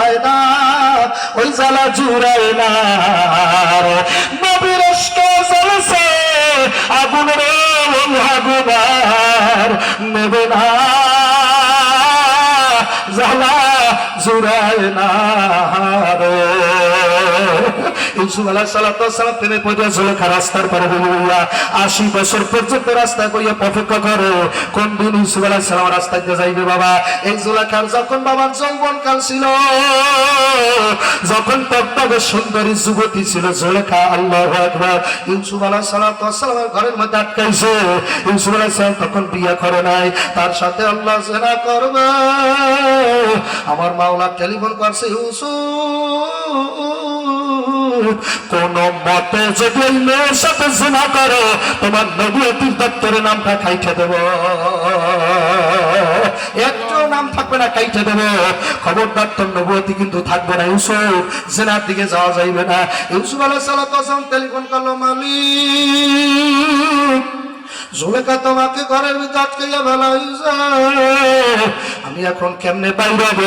হয় না, ওই জ্বালা জুড়াই না। নবীর জ্বলছে, আগুন ওই আগুনার নেবে না। জ্বালা জুড়াই না রে। ইউসুফ আলাহ সালাম পড়ে জলেখা রাস্তার পারে বলিয়া আশি বছর পর্যন্ত রাস্তা করিয়া অপেক্ষা করো। কোন দিন ইউসুফ আলাহ সালাম রাস্তায় যাইবে বাবা? এই জোলাখার যখন বাবার যৌবন কাল যখন টকটকে সুন্দরী যুবতী ছিল জোলেখা আল্লাহ একবার ইউসুফ আলাহ সালামের ঘরের মধ্যে আটকাইছে ইউসুফ আলাহ সালাম তখন বিয়ে করে নাই। তার সাথে আল্লাহ জেনা করবে। আমার মাওলা টেলিফোন করছে, ইউসুফ কোন মতে যদি ওই মেয়ের সাথে জেনা করো, তোমার নবীতির দপ্তরের নামটা খাইতে দেব। একটু নাম থাকবে না কাইতে দেব। খবরদার তোর নবতী কিন্তু থাকবে না, ইউসুফ। জেনার দিকে যাওয়া যাইবে না। ইউসুফ আলাহ সালাম টেলিফোন করল মালিক জুলেখা তোমাকে ঘরের ভিতর আটকাইয়া বেলা আমি এখন কেমনে বাইর হব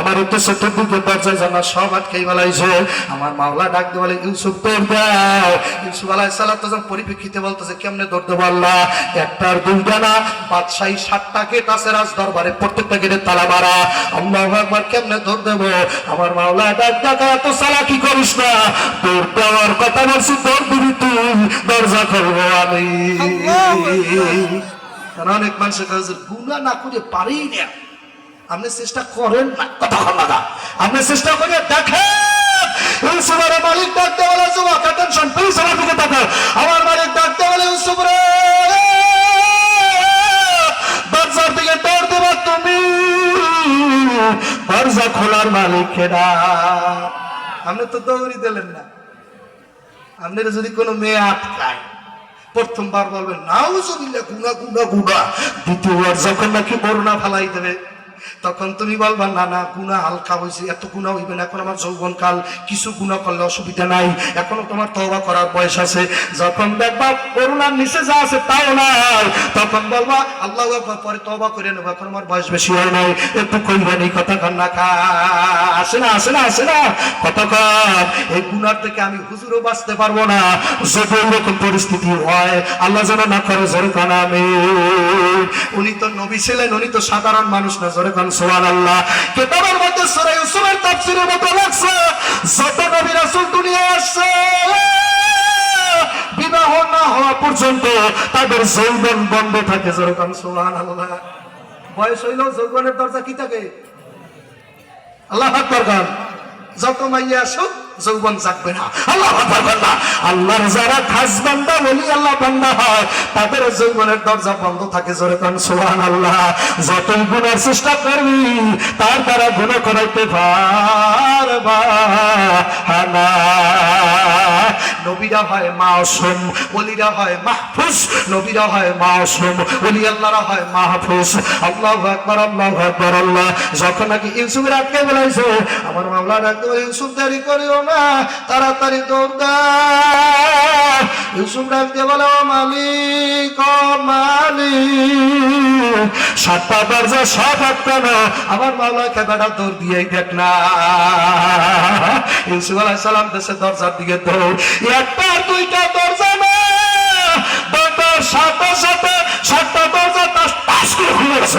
আমার উদ্দেশ্য চতুর্দিকে দরজায় জানা সব আটকাই বেলাইছে আমার মাওলা ডাক দিয়ে বলে ইউসুফ দৌড় দাও ইউসুফ আলাহ সাল্লাহ তখন পরিপ্রেক্ষিতে বলতেছে কেমনে দৌড় দেবো আল্লাহ একটার দুইটা না বাদশাহী সাতটা গেট আছে রাজ দরবারে প্রত্যেকটা গেটে তালা মারা। আল্লাহ একবার কেমনে দৌড় দেবো আমার মাওলা ডাক ডাকা এত সালা কি করিস না। দৌড় দেওয়ার কথা বলছি দৌড় দিবি তুই। দরজা করব আমি। কারণ অনেক মানুষের কাছে গুণা না করে পারেই না। আপনি চেষ্টা করেন না, কথা বলা না আপনি চেষ্টা করে দেখেন। মালিক ডাকতে আমার মালিক ডাকতে খোলার মালিক খেরা আপনি তো দৌড়ি দিলেন না। আপনার যদি কোনো মেয়ে আটকায়, প্রথমবার বলবেন নাও জমিলে গুনা গুনা গুনা। দ্বিতীয়বার যখন নাকি বরুণা ফালাই দেবে তখন তুমি বলবা, না না গুণা হালকা হয়েছে এত গুণা হইবে না, এখন আমার যৌবন কাল কিছু গুণা করলে অসুবিধা নাই, এখনও তোমার তওবা করার বয়স আছে। যখন দেখবা করুণার নিচে যা আছে তাও নাই, তখন বলবা, আল্লাহ পরে তওবা করে নেব, এখন আমার বয়স বেশি হয় নাই। একটু কইবেন এই কথা কন না আসে না আসে না আসে না, কথা কন এই গুণার থেকে আমি হুজুরও বাঁচতে পারব না। যদি এরকম পরিস্থিতি হয়, আল্লাহ যেন না করে, জোরে কান উনি তো নবী ছিলেন, উনি তো সাধারণ মানুষ না জোরে কান সোহান আল্লাহ কেতাবের মধ্যে সূরা ইউসুফের তাফসিরের মতো লাগছে, যত নবী রাসূল দুনিয়া আসছে, বিবাহ না হওয়া পর্যন্ত তাদের যৌবন বন্ধ থাকে জোরে কান সোহান আল্লাহ বয়স হইলেও যৌবনের দরজা কি থাকে? আল্লাহ আকবর গান যত মাইয়া আসুক যৌবন থাকবে না। আল্লাহ গান আল্লাহর যারা খাস বান্দা, বলি আল্লাহ বান্দা হয়, তাদের যৌবনের দরজা বন্ধ থাকে জোরে কান সুবহান আল্লাহ যতই গুণের চেষ্টা করবি, তার দ্বারা গুণ করাইতে পারবা। নবীরা হয় মাসুম, ওলিরা হয় মাহফুজ। নবীরা হয় মাসুম, ওলি আল্লাহরা হয় মাহফুজ। আল্লাহু আকবার আল্লাহু আকবার, আল্লাহ। যখন নাকি ইউসুফের আটকে বলাইছে আমার মামলা বলে ইউসুফ দেরি করিও না তাড়াতাড়ি দৌড় দাও বলে ও মালিক ও মালিক সাতটা দরজা সব আটকানো আমার মামলা খেদাটা দৌড় দেখ না ইউসুফ সালাম দরজার দিকে দৌড় একটা দুইটা দরজা না দরজার সাতটা দরজা করে খুলে গেছে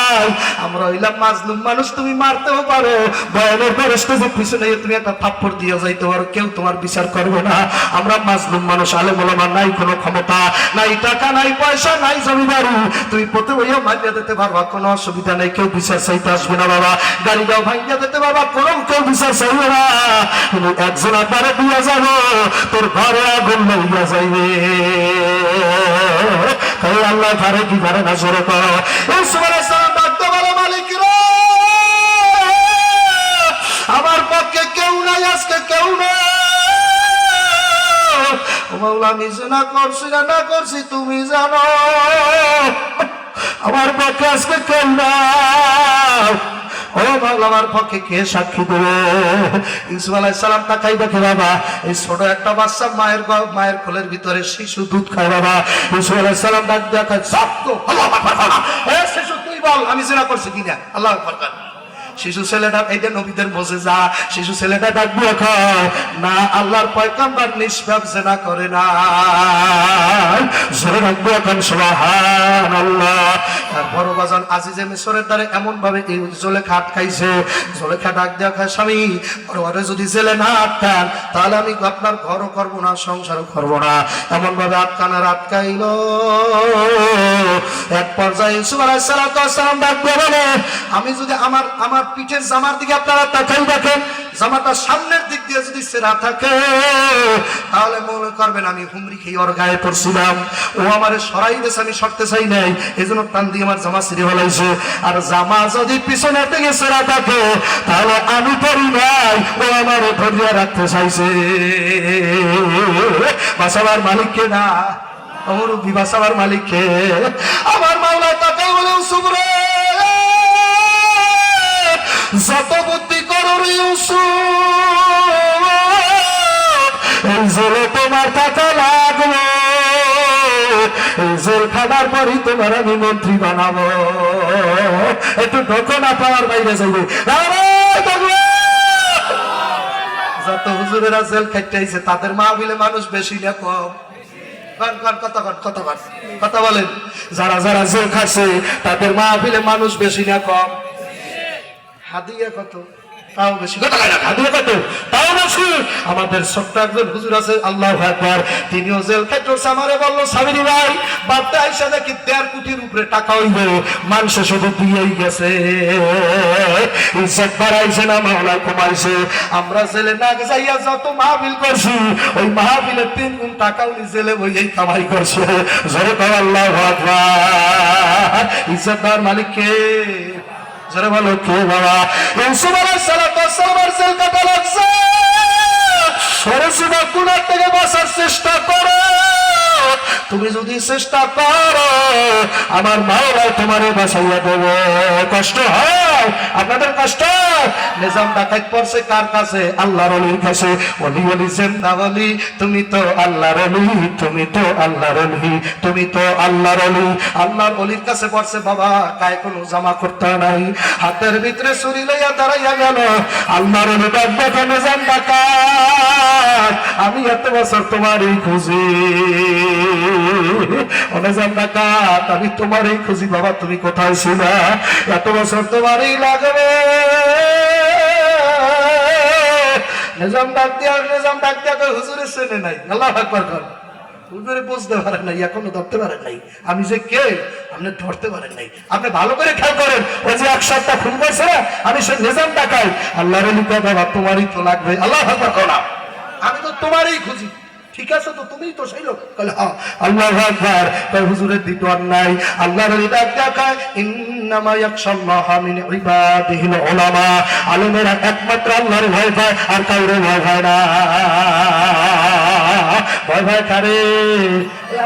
নাই আমরা হইলাম মাজলুম মানুষ, তুমি মারতেও পারো। বয়ানের পর স্টেজে পিছনে তুমি একটা থাপ্পড় দিয়ে যাইতে পারো, কেউ তোমার বিচার করবে না। আমরা মাজলুম মানুষ আলে বলমা নাই কোনো ক্ষমতা, নাই টাকা, নাই পয়সা, নাই জমিদারি। তুমি পথে হইয়া মারিয়া দিতে পারবা, কোনো অসুবিধা নেই, কেউ বিচার চাইতে আসবে না বাবা। গাড়িটাও ভাঙিয়া দিতে পারবা, কোনো কেউ বিচার চাইবে না। একজন আপারে দিয়া যাব তোর ঘরে আগুন লইয়া যাইবে। আল্লাহ পারে কি পারে না জোরে কর। আলাইহিস আমার কেউ নাই, আজকে কেউ নাই। জেনা করছি না না করছি, তুমি জানো। আমার পক্ষে আজকে না পক্ষে কে সাক্ষী দেবে? বাবা, এই ছোট একটা বাচ্চা মায়ের মায়ের ভিতরে শিশু দুধ খায় বাবা। ইসুফ সালাম ডাক দেখা সত্য আল্লাহ আকবার বলো। এ শিশু, তুই বল, আমি জেনা করছি কিনা? আল্লাহ বল। শিশু ছেলেটা, এই যে নবীদের বসে যা শিশু ছেলেটা ডাক দিয়ে খায় না, আল্লাহর পয়কাম্বার নিষ্পাপ জেনা করে না। জোরে এখন সুবহান আল্লাহ তারপর বাজান মিশরের দ্বারে এমন ভাবে এই ডাক দেওয়া খায় স্বামী যদি জেলে না আটকান, তাহলে আমি আপনার ঘরও করব না, সংসারও করব না। এমন ভাবে আটকানার আটকাইল। এক পর্যায়ে ইউসুফ সালাম ডাক দিয়ে বলে, আমি যদি আমার আমার পিঠের জামার দিকে আপনারা তাকাই দেখেন, জামাটা সামনের দিক দিয়ে যদি সেরা থাকে, তাহলে মনে করবেন আমি হুমরি খেয়ে ওর গায়ে পড়ছিলাম। ও আমারে সরাই দিয়েছে, আমি সরতে চাই নাই। এই জন্য টান দিয়ে আমার জামা ছিঁড়ে ফেলাইছে। আর জামা যদি পিছনের দিকে সেরা থাকে, তাহলে আমি পড়ি নাই, ও আমারে ধরিয়া রাখতে চাইছে। বাসাবার মালিককে না আমার বিবাসাবার মালিককে। আমার মাওলা তাকে বলে সুবরে যত বুদ্ধি করো রে ইউসুফ। এই জেলে তোমার টাকা লাগবে। জেল খাবার পরই তোমার আমি মন্ত্রী বানাবো। একটু ঢোকো না, পাওয়ার বাইরে যাইবে। যত হুজুরেরা জেল খাইতে তাদের মা বিলে মানুষ বেশি না কম। কথা বলেন? যারা যারা জেল খাচ্ছে তাদের মা বিলে মানুষ বেশি না কম। হাদিয়া কত? তাও বেশি। হাদিয়া কত? তাও বেশি। আমাদের ছোট্ট একজন হুজুর আছে, আল্লাহ একবার তিনিও জেল আমারে, বলল, সাবিরি ভাই, বাপটা আইসা দেখি দেড় কোটির উপরে টাকা হইবে। মানুষ শুধু দিয়েই গেছে। ইজ্জত বাড়াইছে না, মাওলা কমাইছে আমরা জেলে না যাইয়া যত মাহবিল করছি, ওই মাহবিলের তিন গুণ টাকা উনি জেলে বইয়েই কামাই করছে। জোরে কয়, আল্লাহ আকবার। ইজ্জত দেওয়ার মালিক কে? জোরে বলো কে বাবা। ইউসুফ আলাইহিস সালামের জেল কাটা লাগছে। সরসুদা গুনার থেকে বাঁচার চেষ্টা করো। তুমি যদি চেষ্টা করো আমার মাওলা তোমারে বাঁচাইয়া দেব। কষ্ট হয়? আপনাদের কষ্ট? নিজাম ডাকাত পড়ছে কার কাছে? আল্লাহর অলির কাছে। অলি অলি, জেন্দা বলি তুমি তো আল্লাহর অলি, তুমি তো আল্লাহর অলি, তুমি তো আল্লাহর অলি। আল্লাহর অলির কাছে পড়ছে, বাবা, গায়ে কোনো জামা করতে নাই। হাতের ভিতরে ছুরি লইয়া দাঁড়াইয়া গেল। আল্লাহর অলি ডাক দেখে নিজাম ডাকাত, আমি এত বছর তোমারই খুঁজি। অনেজাম ডাকাত আমি তোমারই খুঁজি বাবা তুমি কোথায় ছিল? এত বছর তোমারই লাগবে। নিজাম ডাক দিয়া নিজাম ডাক দিয়া কয়, হুজুরের চেনে নাই। আল্লাহ আকবার কর হুজুরে বুঝতে পারেন নাই এখনও ধরতে পারেন নাই। আমি যে কে? আপনি ধরতে পারেন নাই। আপনি ভালো করে খেয়াল করেন ওই যে এক সপ্তাহ খুন করছে না আমি সে নিজাম ডাকাই। আল্লাহর লিখে বাবা তোমারই তো লাগবে। আল্লাহ আকবার কর। আমি তো তোমারই খুঁজি ঠিক আছে তো? তুমি তো সেই লোক। হ্যাঁ। আল্লাহ আকবার। তাই হুজুরের দিত নাই। আল্লাহর ইবাদ দেখায় ইন্নামা ইয়াকশাল্লাহ মিন ইবাদিহিল উলামা। আলেমেরা একমাত্র আল্লাহর ভয় পায়, আর কাউরে ভয় পায় না। ভয় ভয় কারে?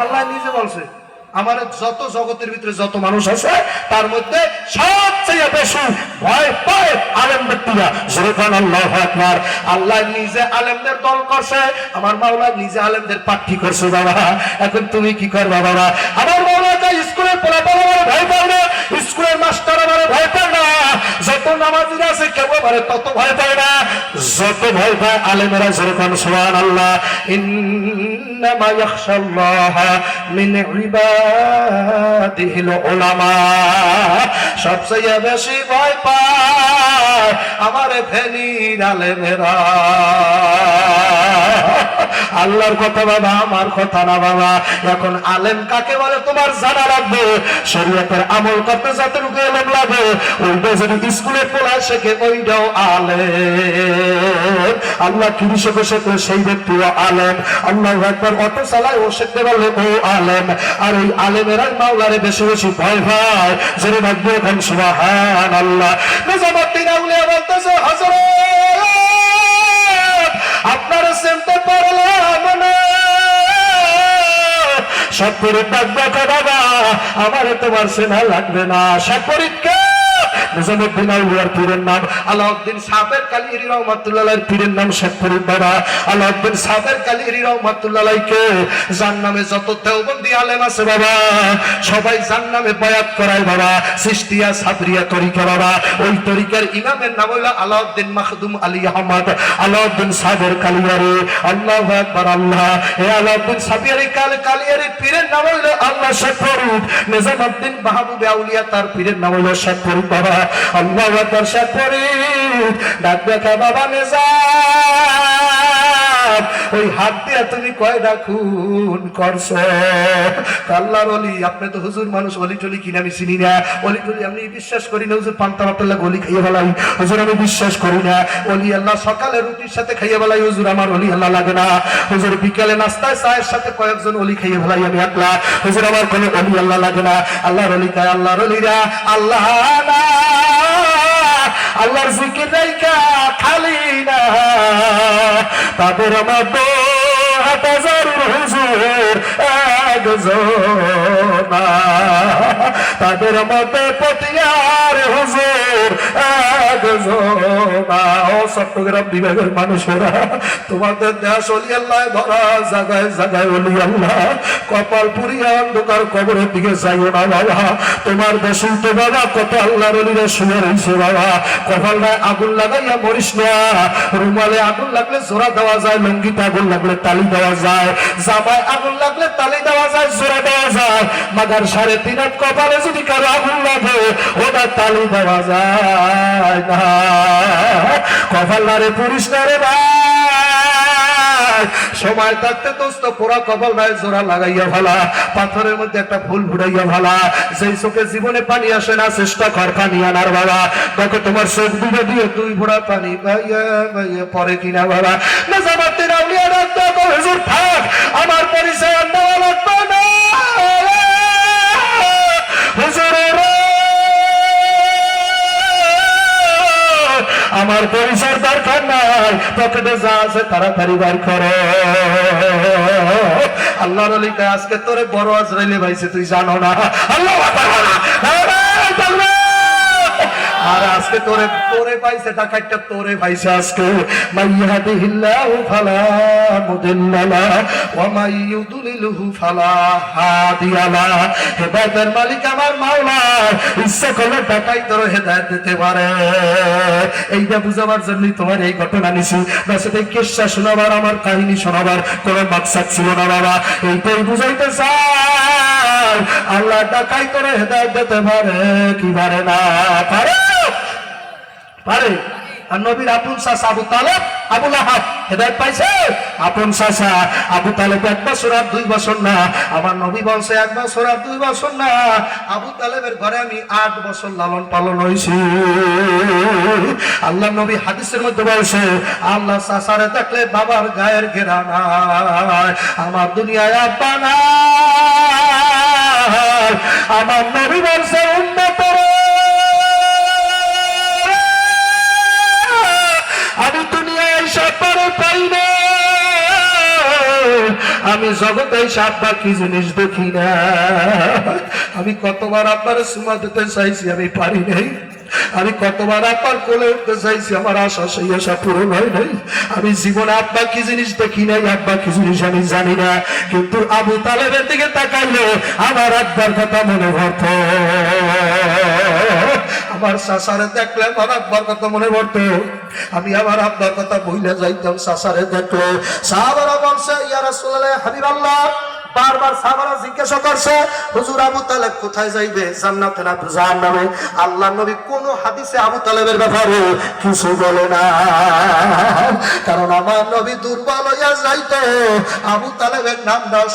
আল্লাহ নিজে বলছে। আমার যত জগতের ভিতরে যত মানুষ আছে, তার মধ্যে সবচেয়ে বেশি ভয় পায় আলেম ব্যক্তিরা। যেরকম আল্লাহ আকবার। আল্লাহ নিজে আলেমদের দল করছে, আমার মাওলা নিজে আলেমদের পাঠি করছে বাবা। এখন তুমি কি কর বাবা? আমার মাওলা যা স্কুলের পড়া আমার ভয় পাবে স্কুলের মাস্টার আমার ভয় না যত নামাজিরা আছে, কেউ পারে তত ভয় পায় না। যত ভয় পায় আলেমেরা যেরকম সুবহান আল্লাহ ইন্নামা ইয়াখশাল্লাহ মিন ইবাদিহিল উলামা। সবচেয়ে বেশি ভয় পায় আমার ফেনীর আলেমেরা। আল্লাহর কথা বাবা, আমার কথা না বাবা। এখন আলেম কাকে বলে? তোমার জানা লাগবে। শরীয়তের আমল করতে যতটুকু এলেম লাগে, ওইটা যদি স্কুলে পড়া শেখে ওইটাও আলেম। আল্লাহ কৃষক শেখে? সেই ব্যক্তিও আলেম। আল্লাহ একবার অটো চালায়, ও শিখতে পারলে ও আলেম। আর ওই আলেমেরাই মাওলারে বেশি বেশি ভয় ভাই জেনে ভাগ্য এখন সুবাহান আল্লাহ নিজামুদ্দিন আউলিয়া বলতেছে, হযরত আপনার চিনতে পারলাম না সব পরিত্যাগ বাবা আমার তোমার সেনা লাগবে না। সব পরীক্ষা নিজামুদ্দিন পীরের নাম বাবা আলী কালিয়ারি আল্লাহ আল্লাহ। এ আলাউদ্দিন সাবিয়ারি কাল কালিয়ারি পীরের নাম হইল আল্লাহ শেখ ফরিদ নিজামুদ্দিন মাহবুবে আউলিয়া তার পীরের নাম হইল আল্লাহ দর্শক করি। ডাক দেখা বাবা নিজাম ওই হাত দিয়া তুমি খুন আল্লাহর অলি আপনি তো হুজুর মানুষ অলি টলি আমি চিনি না। অলি টলি, আমি বিশ্বাস করি না, হুজুর পান্তা গলি খাইয়ে হুজুর, আমি বিশ্বাস করি না। অলি আল্লাহ সকালে রুটির সাথে খাইয়ে বেলাই হুজুর আমার অলি আল্লাহ লাগে না। হুজুর বিকালে নাস্তায় চায়ের সাথে কয়েকজন অলি খাইয়ে বেলাই আমি একলা। হুজুর, আমার কোনো অলি আল্লাহ লাগে না। আল্লাহর অলি আল্লাহর অলিরা আল্লাহ না। আল্লাহর জিকির রাইকা খালি না। তাদের আমার দো হাজার হুজুর একজনা তাদের মধ্যে পটিয়ার হুজুর তোমার দেশে তো বাবা কত আল্লাহর শুয়ে রয়েছে বাবা কপালটায় আগুন লাগাইয়া মরিস না। রুমালে আগুন লাগলে জোড়া দেওয়া যায়, লঙ্গিতে আগুন লাগলে তালি দেওয়া যায়। জামায় আগুন লাগলে তালি দেওয়া যায়, জোড়া দেওয়া যায়। মাগার সাড়ে তিন কপালে যদি কারও আগুন লাগে, ওটা তালি দেওয়া যায়। না কপাল না ভাই। সময় থাকতে দোস্ত, পোড়া কপাল নাই জোড়া লাগাইয়া ভালা পাথরের মধ্যে একটা ফুল ফুটাইয়া ভালা সেই চোখে জীবনে পানি আসে না, চেষ্টা কর পানি আনার বাবা। দেখো তোমার চোখ ডুবে দিয়ে দুই ফোড়া পানি পাইয়া পাইয়া পরে কিনা বাবা। না জামাতে রাউলিয়া দেখো হুজুর থাক, আমার পরিচয় আর লাগবে না। আমার পরিচয় দরকার নাই। পকেটে যা আছে তাড়াতাড়ি বার করো। আল্লাহর আজকে তোরে বড় আজরাইলে ভাইছে, তুই জানো না। আল্লাহ আর আজকে তোরে তোরে পাইছে তোরে পাইছে আজকে। মাইয়াদিহিল্লাহু ফালা মুদিল্লালা, ওয়া ফালা হাদিয়ালা। হেদায়েতের মালিক আমার মাওলা, ইচ্ছা করলে তোর হেদায়েত দিতে পারে। এইটা বুঝাবার জন্যই তোমার এই ঘটনা নিছি। সেটা কেসা শোনাবার, আমার কাহিনী শোনাবার কোনো মাকসাদ ছিল না, বাবা। এইটাই বুঝাইতে চাই। আল্লাহ টাকাই তোরে হেদায়েত দিতে পারে, কি পারে না পারে। পারে। আর নবীর আপন চাষা আবু তালেব, আবু লাহাব, হেদায়ত পাইছে? আপন চাষা আবু তালেব এক বছর আর দুই বছর না। আমার নবী বংশে এক বছর আর দুই বছর না। আবু তালেবের ঘরে আমি আট বছর লালন পালন হয়েছি আল্লাহ নবী হাদিসের মধ্যে বলছে, আল্লাহ চাষারে দেখলে বাবার গায়ের ঘেরা নাই। আমার দুনিয়ায় আব্বা নাই। আমার নবী বলছে উন্নত আমি জগতে সাপা কি জিনিস দেখি না। আমি কতবার আপনার সুমা দিতে চাইছি, আমি পারি নাই। আমি কতবার আপনার কোলে উঠতে চাইছি, আমার আশা সেই আশা পূরণ হয় নাই। আমি জীবনে আব্বা কি জিনিস দেখি নাই আব্বা কি জিনিস আমি জানি না। কিন্তু আবু তালেবের দিকে তাকাইলে আমার আব্বার কথা মনে ভরত আমার শাসারে দেখলে আমার আব্বার কথা মনে পড়তো। আমি আমার আব্বার কথা বইলে যাইতাম শাসারে দেখলে। সাহাবারা বলছে, ইয়া রাসূলুল্লাহ হাবিবাল্লাহ। বারবার জিজ্ঞাসা করছে কোথায় যাইবে? আল্লাহ নবী কোন তালেবের না। কারণ আমার নবী যাইতো। আবু তালেবের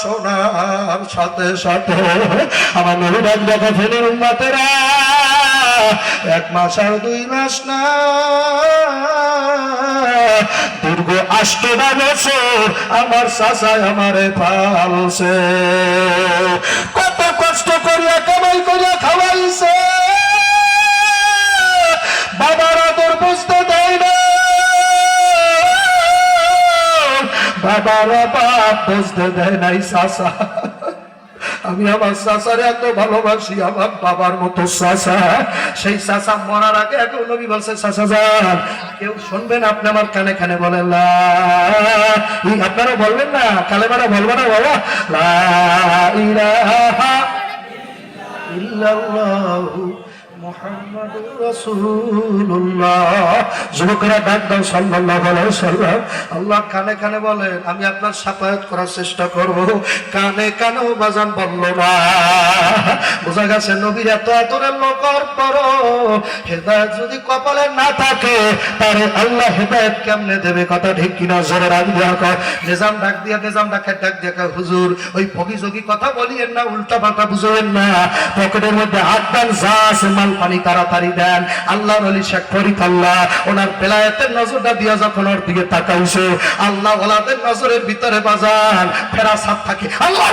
শোনার সাথে সাথে আমার নবী ডাক দেখা এক মাস আর দুই মাস না। দীর্ঘ আষ্টটা বছর আমার চাচাই আমারে পালছে। কত কষ্ট করিয়া কামাই করিয়া খাওয়াইছে। বাবার আদর বুঝতে দেয় না। বাবার বাপ বুঝতে দেয় নাই চাচা আমি আমার চাচারে এত ভালোবাসি, আমার বাবার মতো চাচা। সেই চাচা মরার আগে এখন নবী বলছে, চাচা যান, কেউ শুনবেন আপনি আমার কানে কানে বলেন আপনারা বলবেন না কালে মারা বলবেন না বাবা, লা ইলাহা ইল্লাল্লাহু আল্লাহ কানে কানে বলেন, আমি আপনার সাফায়াত করার চেষ্টা করব। কানে কানেও বাজান বলল না। বোঝা গেছে নবীর এত আদরের লোকর পর। হেদায়েত যদি কপালে না থাকে তারে আল্লাহ হেদায়েত কেমনে দেবে? কথা ঠিক কিনা? জোরে রাখ নিজাম ডাক দিয়া, নিজাম ডাকে ডাক দিয়া হুজুর, ওই ফকি যোগী কথা বলিয়েন না উল্টা পাল্টা বুঝবেন না। পকেটের মধ্যে হাত যা আছে, মাল পানি তাড়াতাড়ি দেন। আল্লাহ আলী শেখ ফরিক আল্লাহ, ওনার বেলায়েতের নজরটা দিয়া যখন ওর দিকে তাকাইছে। আল্লাহ ওলাদের নজরের ভিতরে বাজান ফেরা সাপ থাকে। আল্লাহ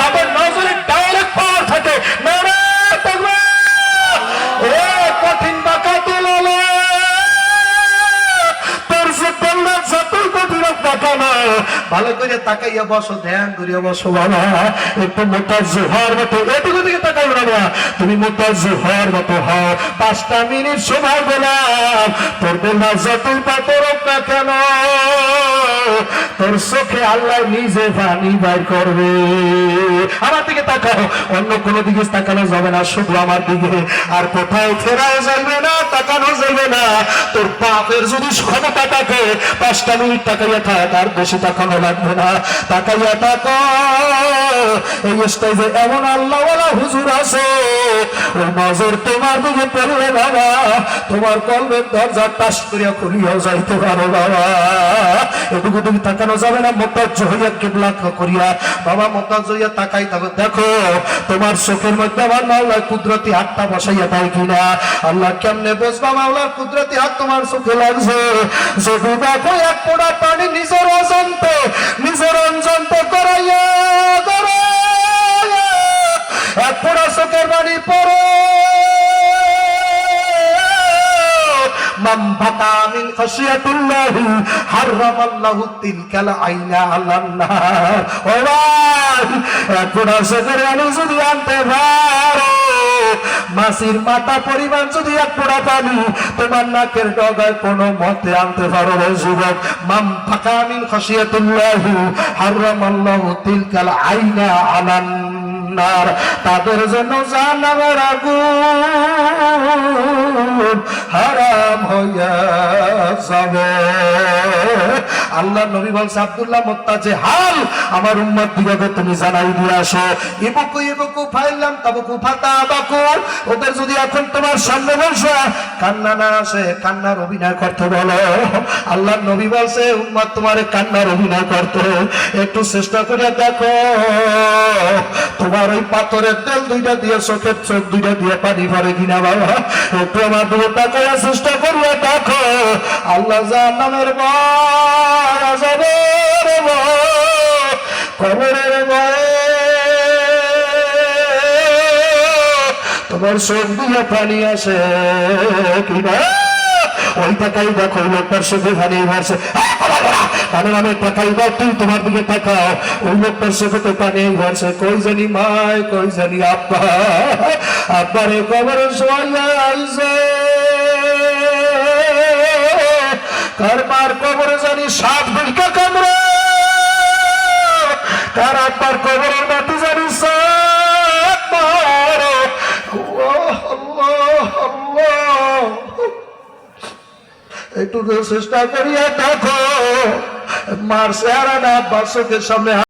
তাদের নজরের ডাইরেক্ট পাওয়ার থাকে। ভালো করে তাকাইয়া বসো, ধ্যান করিয়া বসো বাবা। একটু মোটা জোহর মতো এটুকু দিকে তাকাই বাবা। তুমি মোটা জোহর মতো হও। পাঁচটা মিনিট সময় পেলাম। তোর বেলা যতই না কেন, তোর চোখে আল্লাহ নিজে পানি বাইর করবে। আমার দিকে তাকাও, অন্য কোনো দিকে তাকানো যাবে না, শুধু আমার দিকে। আর কোথাও ফেরাও যাইবে না, তাকানো যাইবে না। তোর পাপের যদি ক্ষমতা থাকে, পাঁচটা মিনিট তাকাইয়া থাক আর বেশি তাকানো লাগবে না। তাকাইয়া থাক এই স্টেজে এমন আল্লাহওয়ালা হুজুর আছে। ওই নজর তোমার দিকে পড়লে বাবা, তোমার কলবের দরজা টাস করিয়া খুলিয়া যাইতে পারো বাবা। এটুকু তুমি তাকানো যাবে না মোটাজ্জ হইয়া কেবলা করিয়া। বাবা মোটাজ্জ হইয়া তাকাই থাকো। দেখো, তোমার চোখের মধ্যে আমার মাওলার কুদরতি হাতটা বসাইয়া দেয় কিনা। আল্লাহ কেমনে বসবা মাওলার কুদরতি হাত তোমার চোখে লাগছে? যদি দেখো এক পোড়া পানি নিজের অজন্ত নিজের অঞ্জন্ত করাইয়া করাইয়া এক পোড়া চোখের বাড়ি পড়ো من بكى من خشية الله حرم الله تلك العين على النار ওয়াই এখন সেখানে আমি যদি আনতে পারো মাসির মাথা পরিমাণ যদি এক পোড়া পানি, তোমার নাকের ডগায় কোনো মতে আনতে পারো যুবক। মাম ফাঁকা মিন হারামাল্লাহু তিলকাল আইনা তাদের জন্য জানাবার আগুন হারাম হইয়া যাবে। আল্লাহ নবী বলছে, আব্দুল্লাহ মোত্তাজে, হাল, আমার উম্মত দিগকে তুমি জানাই দিয়ে আসো। ইবুকু ইবুকু ফাইলাম, তাবুকু ফাতা বাকুর ওদের যদি এখন তোমার সামনে বসে কান্না না আসে, কান্নার অভিনয় করতে বলো। আল্লাহ নবী বলছে উম্মত তোমার কান্নার অভিনয় করতে। একটু চেষ্টা করে দেখো। তোমার ওই পাথরের তেল দুইটা দিয়ে চোখের চোখ দুইটা দিয়ে পানি ভরে কিনা বাবা। একটু আমার দূরে তাকায় চেষ্টা করবে, দেখো। আল্লাহ জাহান্নামের ভয়। তোমার চোখ পানি আসে কিনা ওই টাকাই দেখো লোকটার চোখে পানি ভাসে আমি টাকাই দাও তুই তোমার দিকে তাকাও। ওই লোকটার চোখে তো পানি ভাসে কই জানি মায়, কই জানি আব্বা। আব্বারে কবরে শোয়া আইছে কার মার কবরে জানি সাত বিঘা কামড়ে। তার আব্বার কবরের মাটি জানি সাত একটু চেষ্টা করিয়া দেখো, মার চেহারা না বাসকের সামনে